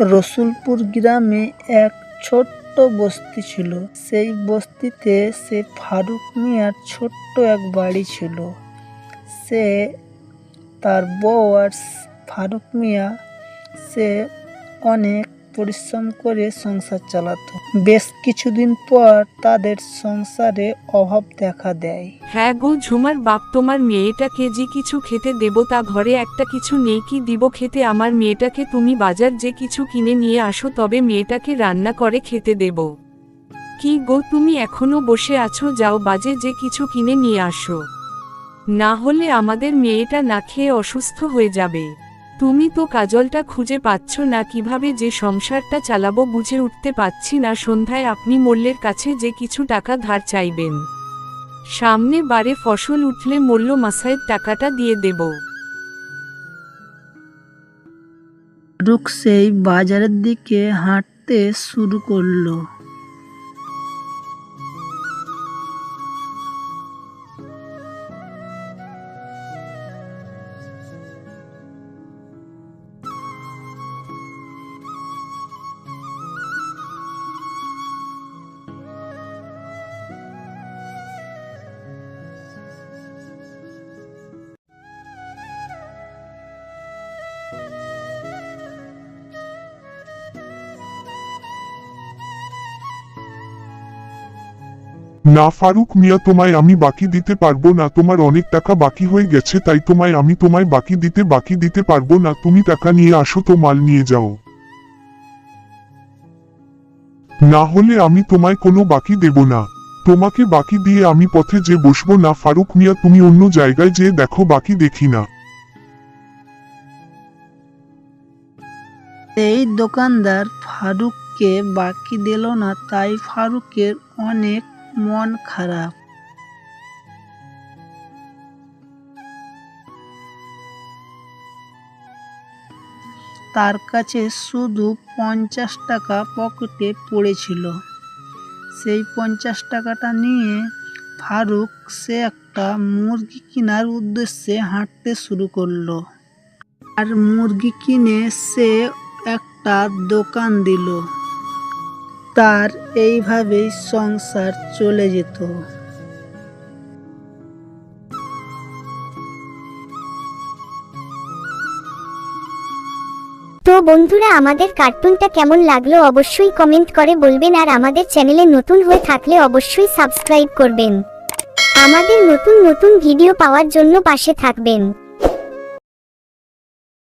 রসুলপুর গ্রামে এক ছোট্ট বস্তি ছিল। সেই বস্তিতে সে ফারুক মিয়ার ছোট্ট এক বাড়ি ছিল। সে তার বউ আর ফারুক মিয়া, সে অনেক পরিশ্রম করে সংসার চালাতো। বেশ কিছুদিন পর তাদের সংসারে অভাব দেখা দেয়। হ্যাঁ গো ঝুমার বাপ, তোমার মেয়েটাকে যে কিছু খেতে দেব তা ঘরে একটা কিছু নেই কি দিব খেতে? আমার মেয়েটাকে তুমি বাজার যে কিছু কিনে নিয়ে আসো তবে মেয়েটাকে রান্না করে খেতে দেব। কি গো তুমি এখনও বসে আছো? যাও বাজে যে কিছু কিনে নিয়ে আসো। না হলে আমাদের মেয়েটা না খেয়ে অসুস্থ হয়ে যাবে। তুমি তো কাজলটা খুঁজে পাচ্ছ না, কীভাবে যে সংসারটা চালাবো বুঝে উঠতে পাচ্ছি না, সন্ধ্যায় আপনি মোল্লের কাছে যে কিছু টাকা ধার চাইবেন। সামনে বারে ফসল উঠলে মূল্য মাসায়ের টাকাটা দিয়ে দেব। ফারুক সেই বাজারের দিকে হাঁটতে শুরু করল। না ফারুক মিয়া, তোমায় আমি বাকি দিতে পারব না, তোমার অনেক টাকা বাকি হয়ে গেছে, তাই তোমায় আমি তোমায় বাকি দিতে বাকি দিতে পারব না, তুমি টাকা নিয়ে আসো তো, মাল নিয়ে যাও। না হলে আমি তোমায় কোনো বাকি দেব না, তোমাকে বাকি দিয়ে আমি পথে যে বসবো না, ফারুক মিয়া, তুমি অন্য জায়গায় যেয়ে দেখো, বাকি দেখি না। এই দোকানদার ফারুককে বাকি দিল না, তাই ফারুকের অনেক মন খারাপ। তার কাছে শুধু পঞ্চাশ টাকা পকেটে পড়েছিল। সেই পঞ্চাশ টাকাটা নিয়ে ফারুক সে একটা মুরগি কেনার উদ্দেশ্যে হাঁটতে শুরু করল। আর মুরগি কিনে সে একটা দোকান দিল। তার এইভাবেই সংসার চলে যেত। তো বন্ধুরা, আমাদের কার্টুনটা কেমন লাগল অবশ্যই কমেন্ট করে বলবেন আর আমাদের চ্যানেলে নতুন হয়ে থাকলে অবশ্যই সাবস্ক্রাইব করবেন। আমাদের নতুন নতুন ভিডিও পাওয়ার জন্য পাশে থাকবেন।